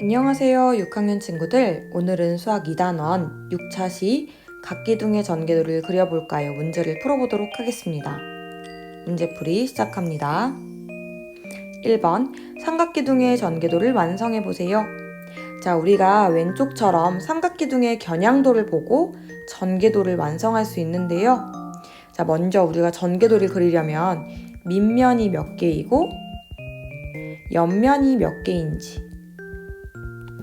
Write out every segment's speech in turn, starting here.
안녕하세요 6학년 친구들 오늘은 수학 2단원 6차시 각기둥의 전개도를 그려볼까요? 문제를 풀어보도록 하겠습니다. 문제풀이 시작합니다. 1번 삼각기둥의 전개도를 완성해보세요. 자 우리가 왼쪽처럼 삼각기둥의 겨냥도를 보고 전개도를 완성할 수 있는데요. 자 먼저 우리가 전개도를 그리려면 밑면이 몇 개이고 옆면이 몇 개인지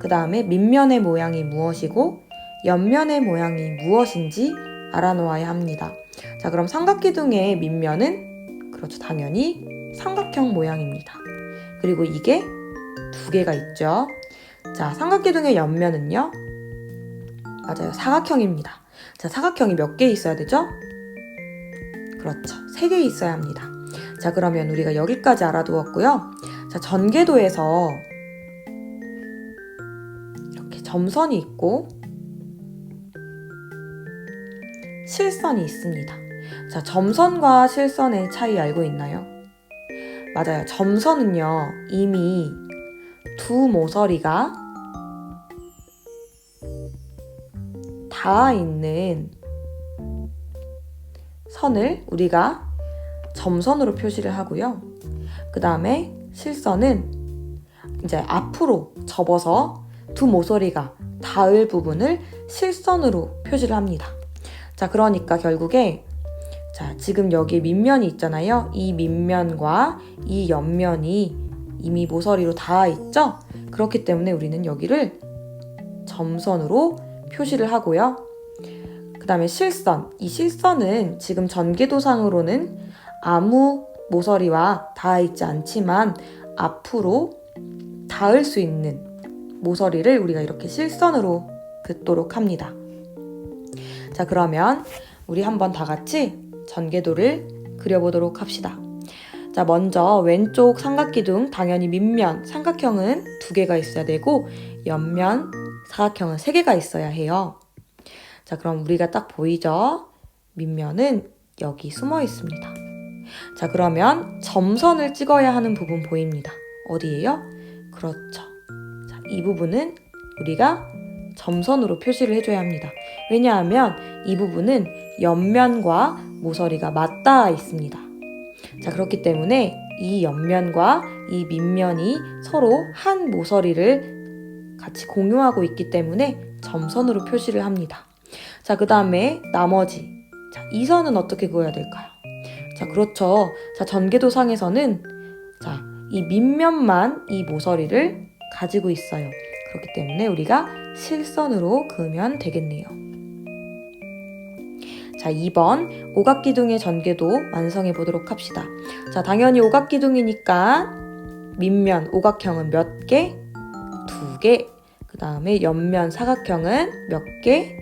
그 다음에 밑면의 모양이 무엇이고 옆면의 모양이 무엇인지 알아놓아야 합니다. 자, 그럼 삼각기둥의 밑면은 그렇죠. 당연히 삼각형 모양입니다. 그리고 이게 두 개가 있죠. 자, 삼각기둥의 옆면은요. 맞아요. 사각형입니다. 자, 사각형이 몇 개 있어야 되죠? 그렇죠. 세 개 있어야 합니다. 자, 그러면 우리가 여기까지 알아두었고요. 자, 전개도에서 점선이 있고 실선이 있습니다. 자, 점선과 실선의 차이 알고 있나요? 맞아요. 점선은요, 이미 두 모서리가 닿아 있는 선을 우리가 점선으로 표시를 하고요. 그 다음에 실선은 이제 앞으로 접어서 두 모서리가 닿을 부분을 실선으로 표시를 합니다. 자, 그러니까 결국에 자, 지금 여기 밑면이 있잖아요. 이 밑면과 이 옆면이 이미 모서리로 닿아 있죠? 그렇기 때문에 우리는 여기를 점선으로 표시를 하고요. 그 다음에 실선. 이 실선은 지금 전개도상으로는 아무 모서리와 닿아 있지 않지만 앞으로 닿을 수 있는 모서리를 우리가 이렇게 실선으로 긋도록 합니다. 자, 그러면 우리 한번 다 같이 전개도를 그려보도록 합시다. 자, 먼저 왼쪽 삼각기둥 당연히 밑면 삼각형은 두 개가 있어야 되고 옆면 사각형은 세 개가 있어야 해요. 자, 그럼 우리가 딱 보이죠? 밑면은 여기 숨어 있습니다. 자, 그러면 점선을 찍어야 하는 부분 보입니다. 어디예요? 그렇죠. 자, 이 부분은 우리가 점선으로 표시를 해줘야 합니다. 왜냐하면 이 부분은 옆면과 모서리가 맞닿아 있습니다. 자, 그렇기 때문에 이 옆면과 이 밑면이 서로 한 모서리를 같이 공유하고 있기 때문에 점선으로 표시를 합니다. 자, 그 다음에 나머지. 자, 이 선은 어떻게 그어야 될까요? 자, 그렇죠. 자, 전개도상에서는 자, 이 밑면만 이 모서리를 가지고 있어요. 그렇기 때문에 우리가 실선으로 그으면 되겠네요. 자, 2번 오각기둥의 전개도 완성해 보도록 합시다. 자, 당연히 오각기둥이니까 밑면 오각형은 몇 개? 두 개. 그 다음에 옆면 사각형은 몇 개?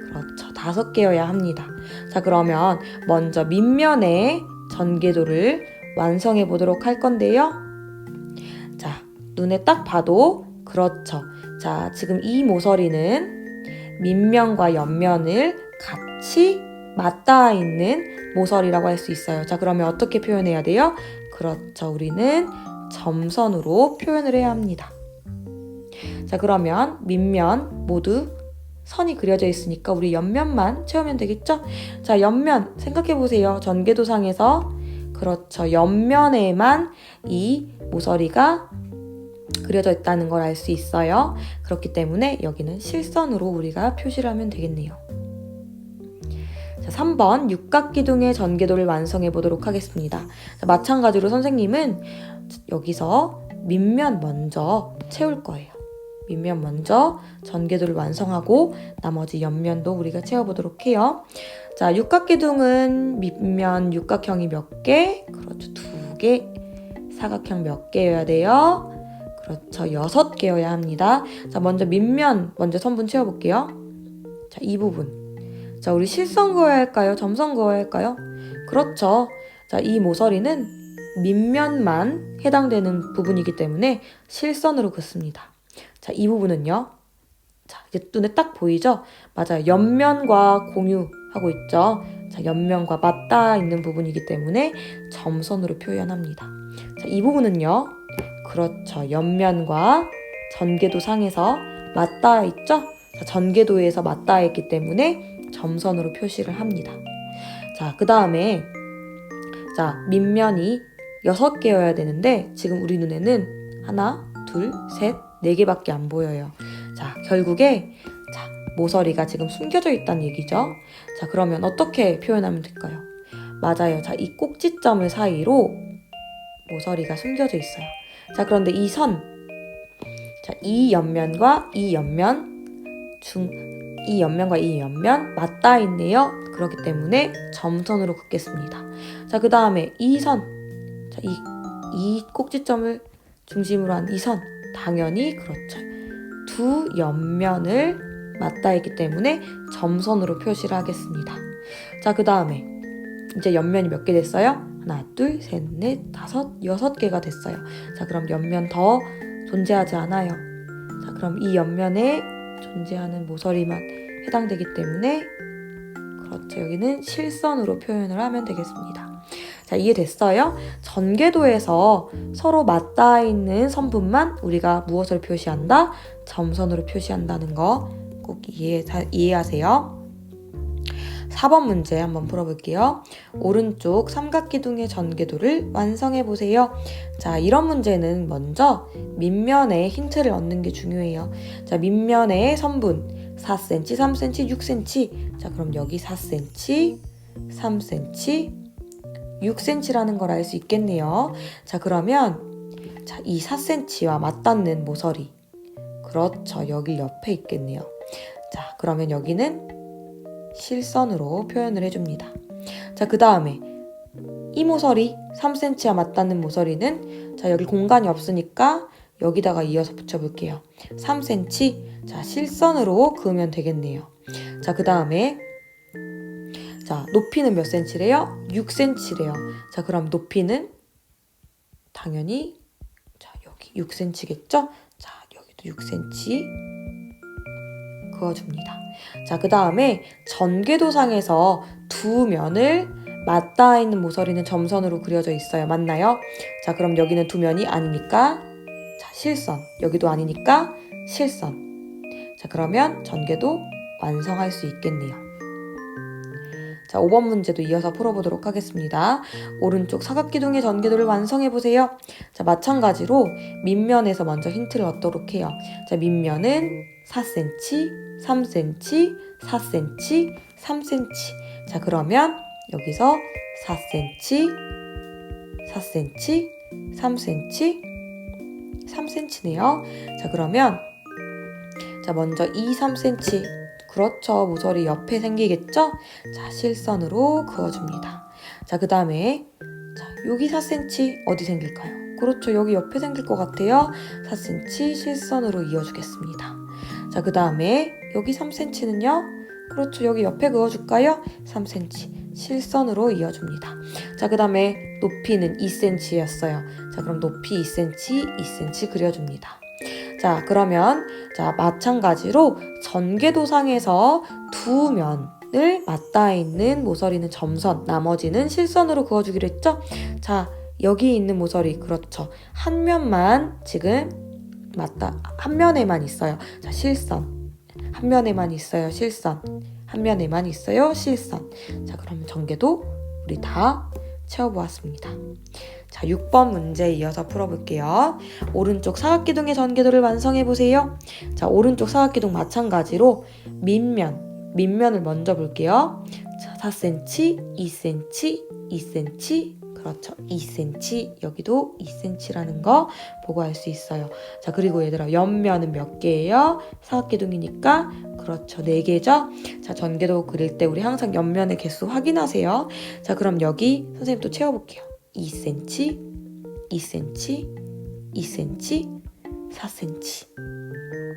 그렇죠. 다섯 개여야 합니다. 자, 그러면 먼저 밑면의 전개도를 완성해 보도록 할 건데요. 자, 눈에 딱 봐도 그렇죠. 자, 지금 이 모서리는 밑면과 옆면을 같이 맞닿아 있는 모서리라고 할 수 있어요. 자, 그러면 어떻게 표현해야 돼요? 그렇죠. 우리는 점선으로 표현을 해야 합니다. 자, 그러면 밑면 모두 선이 그려져 있으니까 우리 옆면만 채우면 되겠죠? 자, 옆면 생각해 보세요. 전개도상에서 그렇죠. 옆면에만 이 모서리가 그려져 있다는 걸 알 수 있어요. 그렇기 때문에 여기는 실선으로 우리가 표시를 하면 되겠네요. 자, 3번 육각기둥의 전개도를 완성해 보도록 하겠습니다. 자, 마찬가지로 선생님은 여기서 밑면 먼저 채울 거예요. 밑면 먼저 전개도를 완성하고 나머지 옆면도 우리가 채워보도록 해요. 자, 육각기둥은 밑면 육각형이 몇 개? 그렇죠. 두 개. 사각형 몇 개여야 돼요? 그렇죠. 여섯 개여야 합니다. 자, 먼저 밑면 먼저 선분 채워볼게요. 자, 이 부분. 자, 우리 실선 그어야 할까요? 점선 그어야 할까요? 그렇죠. 자, 이 모서리는 밑면만 해당되는 부분이기 때문에 실선으로 긋습니다. 자, 이 부분은요. 자, 이게 눈에 딱 보이죠? 맞아요. 옆면과 공유하고 있죠. 자, 옆면과 맞닿아 있는 부분이기 때문에 점선으로 표현합니다. 자, 이 부분은요. 그렇죠. 옆면과 전개도 상에서 맞닿아 있죠? 자, 전개도에서 맞닿아 있기 때문에 점선으로 표시를 합니다. 자, 그 다음에 자, 밑면이 6개여야 되는데 지금 우리 눈에는 하나, 둘, 셋, 네 개밖에 안 보여요. 자, 결국에 자, 모서리가 지금 숨겨져 있다는 얘기죠. 자, 그러면 어떻게 표현하면 될까요? 맞아요. 자, 이 꼭지점을 사이로 모서리가 숨겨져 있어요. 자, 그런데 이 선, 자, 이 옆면과 이 옆면 중, 이 옆면과 이 옆면 맞닿아 있네요. 그렇기 때문에 점선으로 긋겠습니다. 자, 그 다음에 이 선, 자, 이, 이 꼭지점을 중심으로 한 이 선, 당연히 그렇죠. 두 옆면을 맞닿아 있기 때문에 점선으로 표시를 하겠습니다. 자, 그 다음에 이제 옆면이 몇 개 됐어요? 하나, 둘, 셋, 넷, 다섯, 여섯 개가 됐어요. 자, 그럼 옆면 더 존재하지 않아요. 자, 그럼 이 옆면에 존재하는 모서리만 해당되기 때문에 그렇죠. 여기는 실선으로 표현을 하면 되겠습니다. 자, 이해됐어요? 전개도에서 서로 맞닿아 있는 선분만 우리가 무엇을 표시한다? 점선으로 표시한다는 거 꼭 이해, 이해하세요. 4번 문제 한번 풀어볼게요. 오른쪽 삼각기둥의 전개도를 완성해 보세요. 자, 이런 문제는 먼저 밑면에 힌트를 얻는 게 중요해요. 자, 밑면의 선분 4cm, 3cm, 6cm. 자, 그럼 여기 4cm, 3cm, 6cm라는 걸 알 수 있겠네요. 자, 그러면 자, 이 4cm와 맞닿는 모서리. 그렇죠. 여기 옆에 있겠네요. 자, 그러면 여기는 실선으로 표현을 해줍니다. 자, 그 다음에 이 모서리 3cm와 맞닿는 모서리는 자, 여기 공간이 없으니까 여기다가 이어서 붙여볼게요. 3cm. 자, 실선으로 그으면 되겠네요. 자, 그 다음에 자, 높이는 몇 cm래요? 6cm래요. 자, 그럼 높이는 당연히 자, 여기 6cm겠죠? 자, 여기도 6cm 그어줍니다. 자, 그 다음에 전개도상에서 두 면을 맞닿아 있는 모서리는 점선으로 그려져 있어요. 맞나요? 자, 그럼 여기는 두 면이 아니니까 자, 실선. 여기도 아니니까 실선. 자, 그러면 전개도 완성할 수 있겠네요. 자, 5번 문제도 이어서 풀어보도록 하겠습니다. 오른쪽 사각기둥의 전개도를 완성해보세요. 자, 마찬가지로 밑면에서 먼저 힌트를 얻도록 해요. 자, 밑면은 4cm, 3cm, 4cm, 3cm. 자, 그러면 여기서 4cm, 4cm, 3cm, 3cm네요. 자, 그러면 자, 먼저 2, 3cm. 그렇죠. 모서리 옆에 생기겠죠? 자, 실선으로 그어줍니다. 자, 그 다음에 자, 여기 4cm 어디 생길까요? 그렇죠. 여기 옆에 생길 것 같아요. 4cm 실선으로 이어주겠습니다. 자, 그 다음에 여기 3cm는요? 그렇죠. 여기 옆에 그어줄까요? 3cm. 실선으로 이어줍니다. 자, 그 다음에 높이는 2cm였어요. 자, 그럼 높이 2cm, 2cm 그려줍니다. 자, 그러면, 자, 마찬가지로 전개도상에서 두 면 을 맞닿아 있는 모서리는 점선, 나머지는 실선으로 그어주기로 했죠? 자, 여기 있는 모서리, 그렇죠. 한 면만 지금 맞다, 한 면에만 있어요. 자, 실선. 한 면에만 있어요. 실선. 한 면에만 있어요. 실선. 자, 그럼 전개도 우리 다 채워보았습니다. 자, 6번 문제 이어서 풀어볼게요. 오른쪽 사각기둥의 전개도를 완성해보세요. 자, 오른쪽 사각기둥 마찬가지로 밑면, 밑면을 먼저 볼게요. 자, 4cm, 2cm, 2cm, 그렇죠. 2cm, 여기도 2cm라는 거 보고 알 수 있어요. 자, 그리고 얘들아, 옆면은 몇 개예요? 사각기둥이니까, 그렇죠. 4개죠? 자, 전개도 그릴 때 우리 항상 옆면의 개수 확인하세요. 자, 그럼 여기 선생님 또 채워볼게요. 2cm, 2cm, 2cm, 4cm.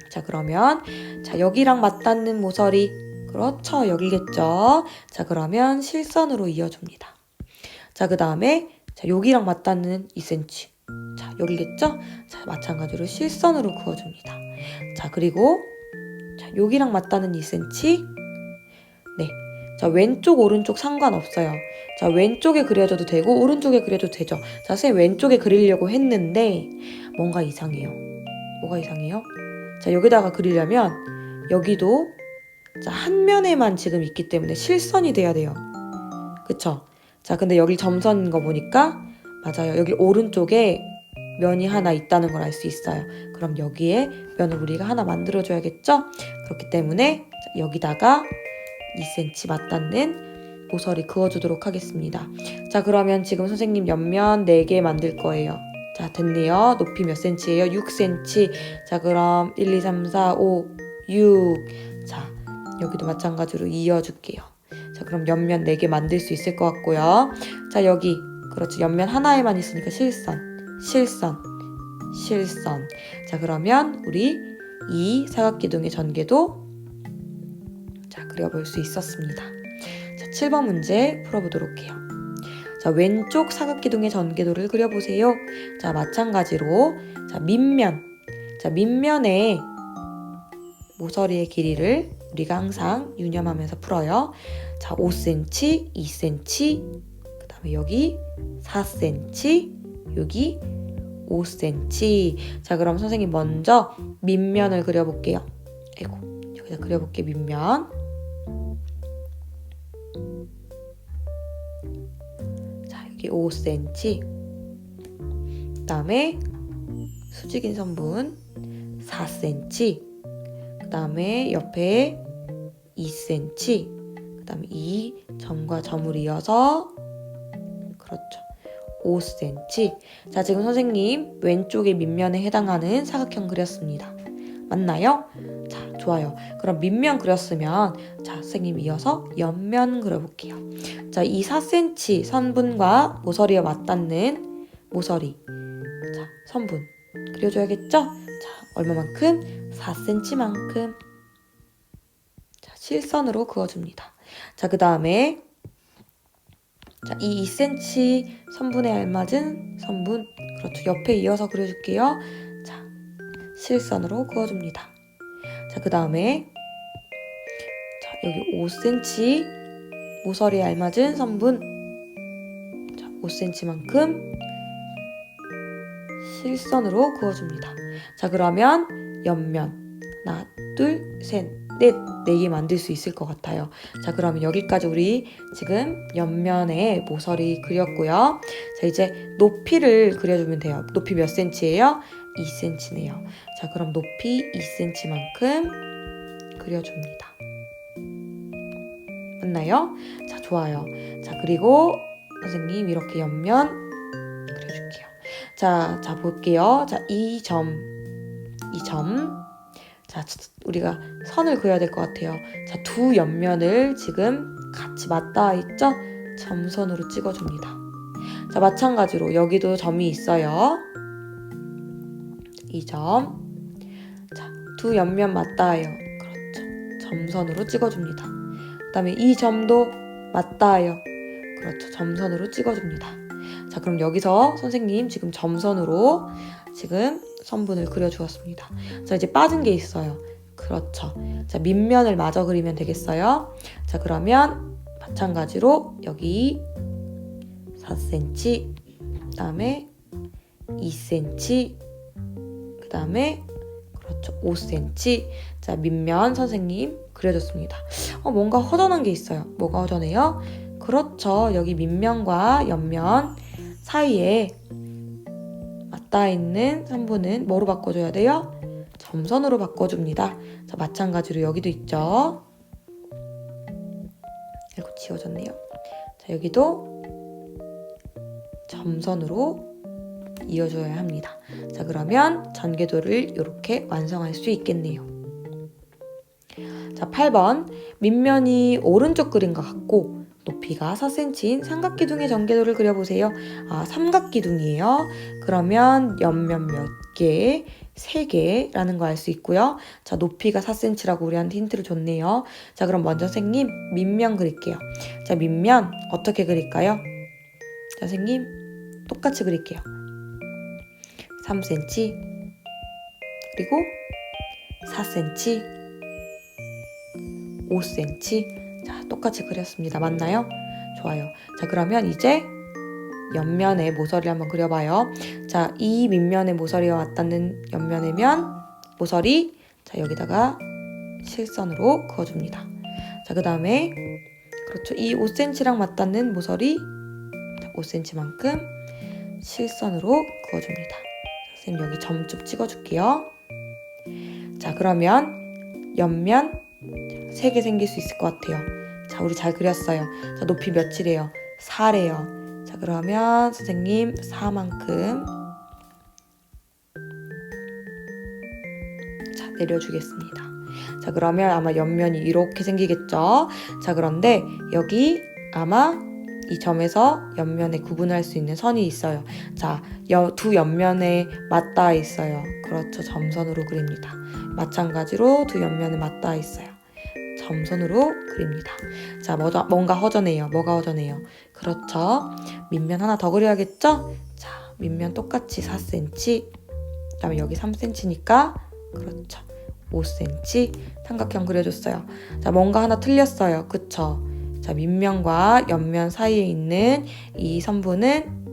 자, 그러면, 자, 여기랑 맞닿는 모서리, 그렇죠. 여기겠죠? 자, 그러면 실선으로 이어줍니다. 자, 그 다음에 자, 여기랑 맞닿는 2cm. 자, 여기겠죠? 자, 마찬가지로 실선으로 그어줍니다. 자, 그리고 자, 여기랑 맞닿는 2cm. 네. 자, 왼쪽, 오른쪽 상관없어요. 자, 왼쪽에 그려줘도 되고, 오른쪽에 그려도 되죠. 자, 선생님 왼쪽에 그리려고 했는데, 뭔가 이상해요. 뭐가 이상해요? 자, 여기다가 그리려면 여기도 자, 한 면에만 지금 있기 때문에 실선이 돼야 돼요. 그쵸? 자, 근데 여기 점선인 거 보니까 맞아요. 여기 오른쪽에 면이 하나 있다는 걸 알 수 있어요. 그럼 여기에 면을 우리가 하나 만들어줘야겠죠? 그렇기 때문에 자, 여기다가 2cm 맞닿는 모서리 그어주도록 하겠습니다. 자, 그러면 지금 선생님 옆면 4개 만들 거예요. 자, 됐네요. 높이 몇 cm예요? 6cm. 자, 그럼 1, 2, 3, 4, 5, 6. 자, 여기도 마찬가지로 이어줄게요. 자, 그럼 옆면 4개 만들 수 있을 것 같고요. 자, 여기. 그렇죠. 옆면 하나에만 있으니까 실선, 실선, 실선. 자, 그러면 우리 이 사각기둥의 전개도 자, 그려볼 수 있었습니다. 자, 7번 문제 풀어보도록 해요. 자, 왼쪽 사각기둥의 전개도를 그려보세요. 자, 마찬가지로 자, 밑면. 자, 밑면에 모서리의 길이를 우리가 항상 유념하면서 풀어요. 자, 5cm, 2cm, 그 다음에 여기 4cm, 여기 5cm. 자, 그럼 선생님 먼저 밑면을 그려볼게요. 아이고, 여기다 그려볼게, 밑면. 자, 여기 5cm. 그 다음에 수직인 선분 4cm. 그 다음에 옆에 2cm. 그 다음에 이 점과 점을 이어서 그렇죠. 5cm. 자, 지금 선생님 왼쪽의 밑면에 해당하는 사각형 그렸습니다. 맞나요? 자, 좋아요. 그럼 밑면 그렸으면 자, 선생님 이어서 옆면 그려볼게요. 자, 이 4cm 선분과 모서리에 맞닿는 모서리. 자, 선분 그려줘야겠죠? 자, 얼마만큼? 4cm만큼. 자, 실선으로 그어줍니다. 자, 그 다음에 자, 이 2cm 선분에 알맞은 선분 그렇죠. 옆에 이어서 그려줄게요. 자, 실선으로 그어줍니다. 자, 그 다음에 자, 여기 5cm 모서리에 알맞은 선분 자, 5cm만큼 실선으로 그어줍니다. 자, 그러면 옆면 하나, 둘, 셋, 넷, 네개 만들 수 있을 것 같아요. 자, 그러면 여기까지 우리 지금 옆면에 모서리 그렸고요. 자, 이제 높이를 그려주면 돼요. 높이 몇 cm예요? 2cm네요. 자, 그럼 높이 2cm만큼 그려줍니다. 맞나요? 자, 좋아요. 자, 그리고 선생님 이렇게 옆면 그려줄게요. 자, 자, 볼게요. 자, 이 점, 이 점. 자, 우리가 선을 그려야 될 것 같아요. 자, 두 옆면을 지금 같이 맞닿아 있죠? 점선으로 찍어줍니다. 자, 마찬가지로 여기도 점이 있어요. 이 점. 자, 두 옆면 맞닿아요. 그렇죠. 점선으로 찍어줍니다. 그 다음에 이 점도 맞닿아요. 그렇죠. 점선으로 찍어줍니다. 자, 그럼 여기서 선생님 지금 점선으로 지금 선분을 그려주었습니다. 자, 이제 빠진 게 있어요. 그렇죠. 자, 밑면을 마저 그리면 되겠어요. 자, 그러면 마찬가지로 여기 4cm, 그 다음에 2cm, 그 다음에 그렇죠. 5cm. 자, 밑면 선생님 그려줬습니다. 어, 뭔가 허전한 게 있어요. 뭐가 허전해요? 그렇죠. 여기 밑면과 옆면 사이에 맞닿아 있는 선분은 뭐로 바꿔줘야 돼요? 점선으로 바꿔줍니다. 자, 마찬가지로 여기도 있죠. 이거 지워졌네요. 자, 여기도 점선으로 이어줘야 합니다. 자, 그러면 전개도를 이렇게 완성할 수 있겠네요. 자, 8번. 밑면이 오른쪽 것 같고, 높이가 4cm인 삼각기둥의 전개도를 그려보세요. 아, 삼각기둥이에요. 그러면 옆면 몇 개? 3개라는 거 알 수 있고요. 자, 높이가 4cm라고 우리한테 힌트를 줬네요. 자, 그럼 먼저 선생님 밑면 그릴게요. 자, 밑면 어떻게 그릴까요? 자, 선생님 똑같이 그릴게요. 3cm 그리고 4cm 5cm 자, 똑같이 그렸습니다. 맞나요? 좋아요. 자, 그러면 이제 옆면에 모서리를 한번 그려봐요. 자, 이 밑면에 모서리가 맞닿는 옆면의 면, 모서리. 자, 여기다가 실선으로 그어줍니다. 자, 그 다음에 그렇죠. 이 5cm랑 맞닿는 모서리 5cm만큼 실선으로 그어줍니다. 선생님 여기 점쭉 찍어줄게요. 자, 그러면 옆면 3개 생길 수 있을 것 같아요. 자, 우리 잘 그렸어요. 자, 높이 몇이래요? 4래요. 자, 그러면 선생님 4만큼 자, 내려주겠습니다. 자, 그러면 아마 옆면이 이렇게 생기겠죠? 자, 그런데 여기 아마 이 점에서 옆면에 구분할 수 있는 선이 있어요. 자, 여, 두 옆면에 맞닿아 있어요. 그렇죠. 점선으로 그립니다. 마찬가지로 두 옆면에 맞닿아 있어요. 점선으로 그립니다. 자, 뭐가, 뭔가 허전해요. 뭐가 허전해요? 그렇죠. 밑면 하나 더 그려야겠죠? 자, 밑면 똑같이 4cm. 그 다음에 여기 3cm니까 그렇죠. 5cm 삼각형 그려줬어요. 자, 뭔가 하나 틀렸어요. 그쵸? 자, 밑면과 옆면 사이에 있는 이 선분은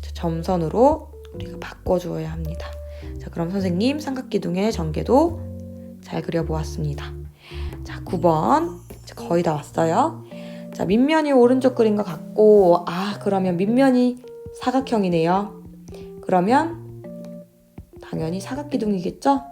자, 점선으로 우리가 바꿔주어야 합니다. 자, 그럼 선생님 삼각기둥의 전개도 잘 그려보았습니다. 자, 9번. 자, 거의 다 왔어요. 자, 밑면이 오른쪽 그린 것 같고, 아, 그러면 밑면이 사각형이네요. 그러면 당연히 사각기둥이겠죠?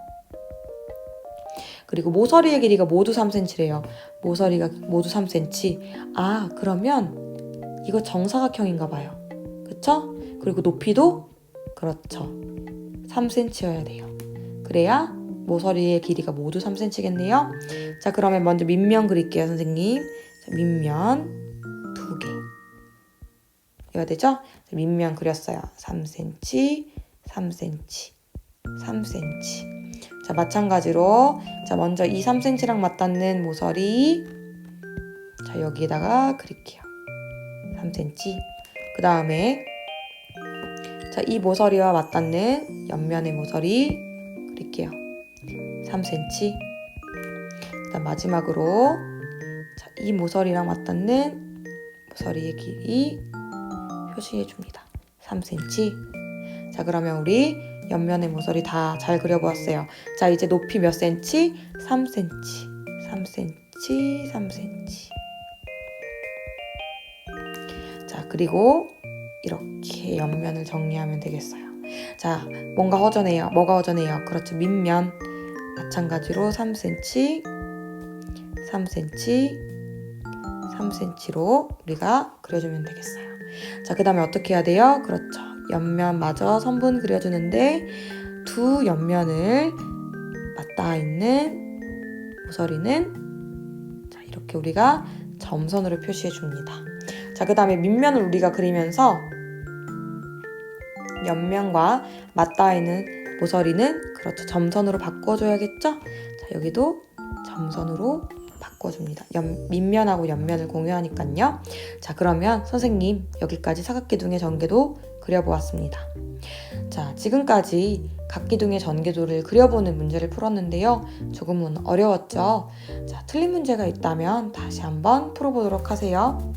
그리고 모서리의 길이가 모두 3cm래요. 모서리가 모두 3cm. 아, 그러면 이거 정사각형인가 봐요. 그쵸? 그리고 높이도 그렇죠. 3cm여야 돼요. 그래야 모서리의 길이가 모두 3cm겠네요. 자, 그러면 먼저 밑면 그릴게요, 선생님. 자, 밑면 두 개. 이어야 되죠? 자, 밑면 그렸어요. 3cm, 3cm, 3cm. 자, 마찬가지로 자, 먼저 이 3cm랑 맞닿는 모서리 자, 여기에다가 그릴게요. 3cm. 그 다음에 자, 이 모서리와 맞닿는 옆면의 모서리 그릴게요. 3cm. 그다음 마지막으로 자, 이 모서리랑 맞닿는 모서리의 길이 표시해 줍니다. 3cm. 자, 그러면 우리 옆면의 모서리 다 잘 그려보았어요. 자, 이제 높이 몇 cm? 3cm. 3cm, 3cm. 자, 그리고 이렇게 옆면을 정리하면 되겠어요. 자, 뭔가 허전해요. 뭐가 허전해요? 그렇죠. 밑면. 마찬가지로 3cm, 3cm, 3cm로 우리가 그려주면 되겠어요. 자, 그 다음에 어떻게 해야 돼요? 그렇죠. 옆면마저 선분 그려주는데 두 옆면을 맞닿아 있는 모서리는 자, 이렇게 우리가 점선으로 표시해 줍니다. 자, 그 다음에 밑면을 우리가 그리면서 옆면과 맞닿아 있는 모서리는 그렇죠. 점선으로 바꿔줘야겠죠? 자, 여기도 점선으로 바꿔줍니다. 옆, 밑면하고 옆면을 공유하니까요. 자, 그러면 선생님 여기까지 사각기둥의 전개도 그려보았습니다. 자, 지금까지 각기둥의 전개도를 그려보는 문제를 풀었는데요. 조금은 어려웠죠? 자, 틀린 문제가 있다면 다시 한번 풀어보도록 하세요.